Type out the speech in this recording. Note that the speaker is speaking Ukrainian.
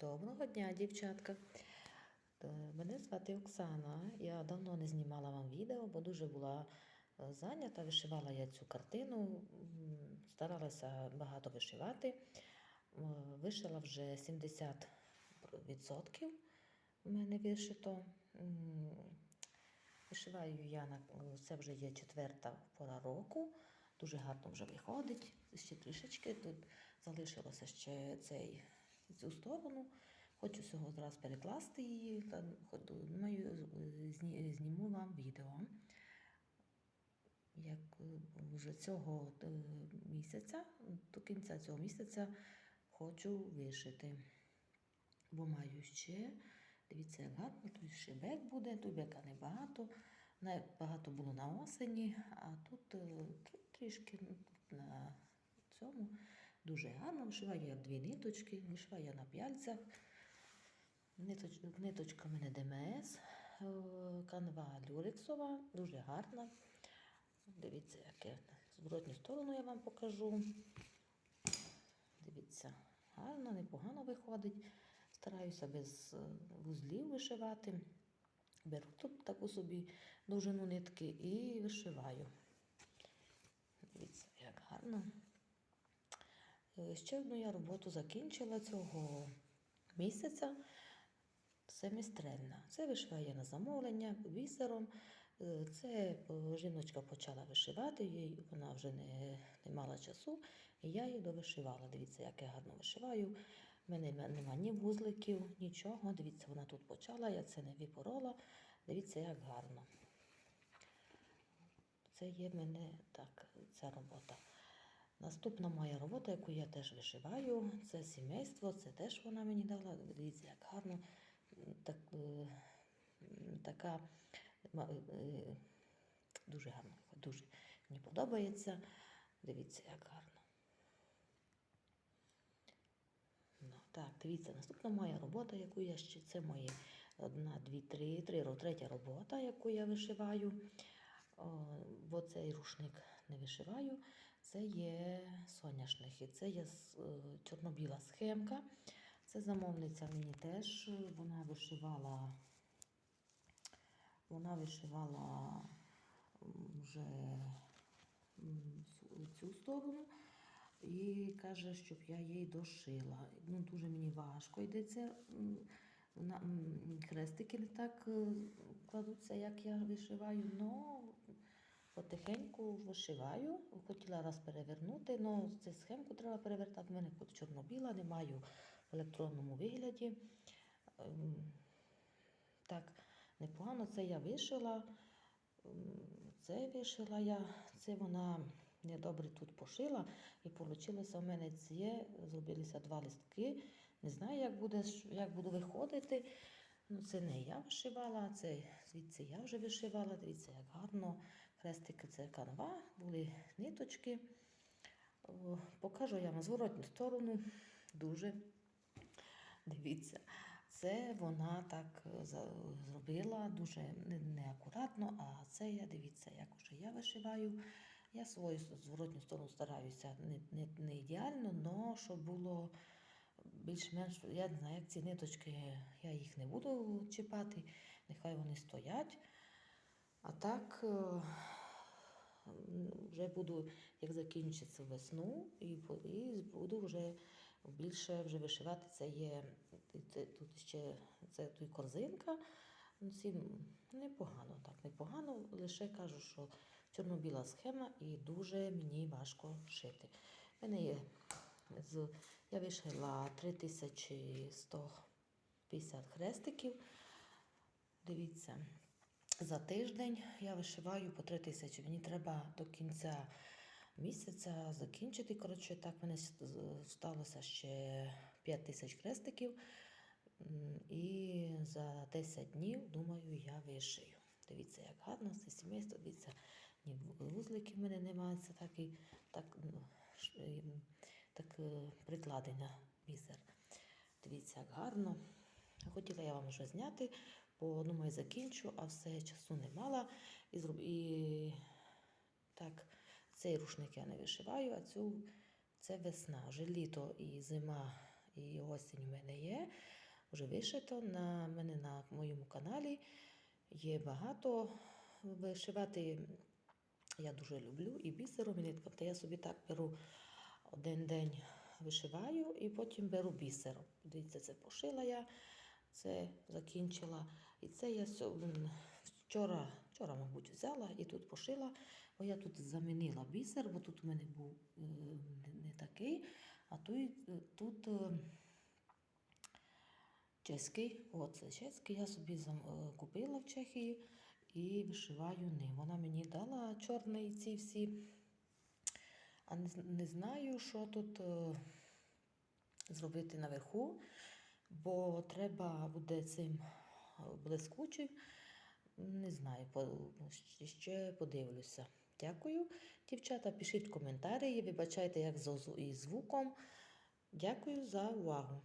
Доброго дня, дівчатка. Е, Мене звати Оксана. Я давно не знімала вам відео, бо дуже була е, зайнята. Вишивала я цю картину, старалася багато вишивати. Е, Вишила вже 70% у мене вишито. Вишиваю я на це вже є четверта пора року. Дуже гарно вже виходить. Ще трішечки тут залишилося ще цей, цю сторону. Хочу всього зараз перекласти її. Та, Думаю, зніму вам відео. Як е, вже цього е, місяця, до кінця цього місяця хочу вишити. Бо маю ще, дивіться, як гарно, тут ще бек буде, тут бека небагато. Багато було на осені, а тут, е, трішки на цьому дуже гарно. Вишиваю я дві ниточки, вишиваю я на п'яльцях. Ниточ, ниточка в мене ДМС, е, канва люрексова, дуже гарна. Дивіться, яке зворотню сторону я вам покажу. Дивіться, гарно, непогано виходить. Стараюся без е, вузлів вишивати. Беру тут таку собі довжину нитки і вишиваю. Дивіться, як гарно. Е, Ще одну я роботу закінчила цього місяця. Семістрельна. Це вишиває на замовлення бісером. Е, Це е, жіночка почала вишивати, їй вона вже не, не мала часу, і я її довишивала. Дивіться, як я гарно вишиваю. У мене нема ні вузликів, нічого. Дивіться, вона тут почала, я це не випорола. Дивіться, як гарно. Це є в мене так, ця робота. Наступна моя робота, яку я теж вишиваю, це сімейство, це теж вона мені дала. Дивіться, як гарно. Так, е, така е, дуже гарно, дуже мені подобається. Дивіться, як гарно. Ну, так, дивіться, наступна моя робота, яку я ще, це мої одна, дві, три, три, третя робота, яку я вишиваю. О, бо цей рушник не вишиваю. Це є соняшник, і це є е, чорно-біла схемка. Це замовниця мені теж. е, Вона вишивала, вона вишивала вже цю- сторону і каже, щоб я їй дошила. Ну, дуже мені важко йдеться. Хрестики не так е, кладуться, як я вишиваю, але потихеньку вишиваю. Хотіла раз перевернути, але цю схемку треба перевертати. У мене тут чорно-біла, не маю в електронному вигляді. Ем, Так, непогано це я вишила. Це вишила я, це вона недобре тут пошила, і вийшло в мене ці, зробилися два листки. Не знаю, як буде, як буду виходити. Ну, це не я вишивала, це звідси я вже вишивала. Дивіться, як гарно. Хрестики це канва, були ниточки. Покажу я вам зворотню сторону. Дуже Дивіться, це вона так е, зробила дуже не- неакуратно, а це я дивіться, як уже я вишиваю. Я свою зворотню сторону стараюся не, не, не ідеально, але щоб було більш-менш, я не знаю, як ці ниточки, я їх не буду чіпати, нехай вони стоять. А так е, вже буду, як закінчиться весну, і, буду вже більше вже вишивати. Це є тут ще це тут корзинка. Ну, ці непогано, так, непогано. Лише кажу, що чорно-біла схема і дуже мені важко шити. У мене є з, я вишила 3150 хрестиків. Дивіться, за тиждень я вишиваю по 3 тисячі. Мені треба до кінця місяця закінчити. Коротше, так мене сталося ще 5 тисяч хрестиків. М, І за 10 днів, думаю, я вишию. Дивіться, як гарно це сімейство. Дивіться, ні ву- вузликів в мене немає. Це так і так, ну, так е, прикладена бісер. Дивіться, як гарно. Хотіла я вам вже зняти, бо думаю, закінчу, а все часу не мала. І, і так, цей рушник я не вишиваю, а цю це весна. Вже літо і зима і осінь в мене є. Вже вишито на мене на моєму каналі. Є багато вишивати. Я дуже люблю і бісером, і нитком. Та я собі так беру один день вишиваю і потім беру бісером. Дивіться, це пошила я, це закінчила. І це я вчора, вчора, мабуть, взяла і тут пошила. Бо я тут замінила бісер, бо тут у мене був е, не- такий, а тут, тут е, чеський. Оце чеський я собі е, купила в Чехії і вишиваю ним. Вона мені дала чорний ці всі. А не, знаю, що тут е, зробити наверху, бо треба буде цим е, блискучим. Не знаю, ще подивлюся. Дякую. Дівчата, пишіть коментарі, вибачайте, як з звуком. Дякую за увагу.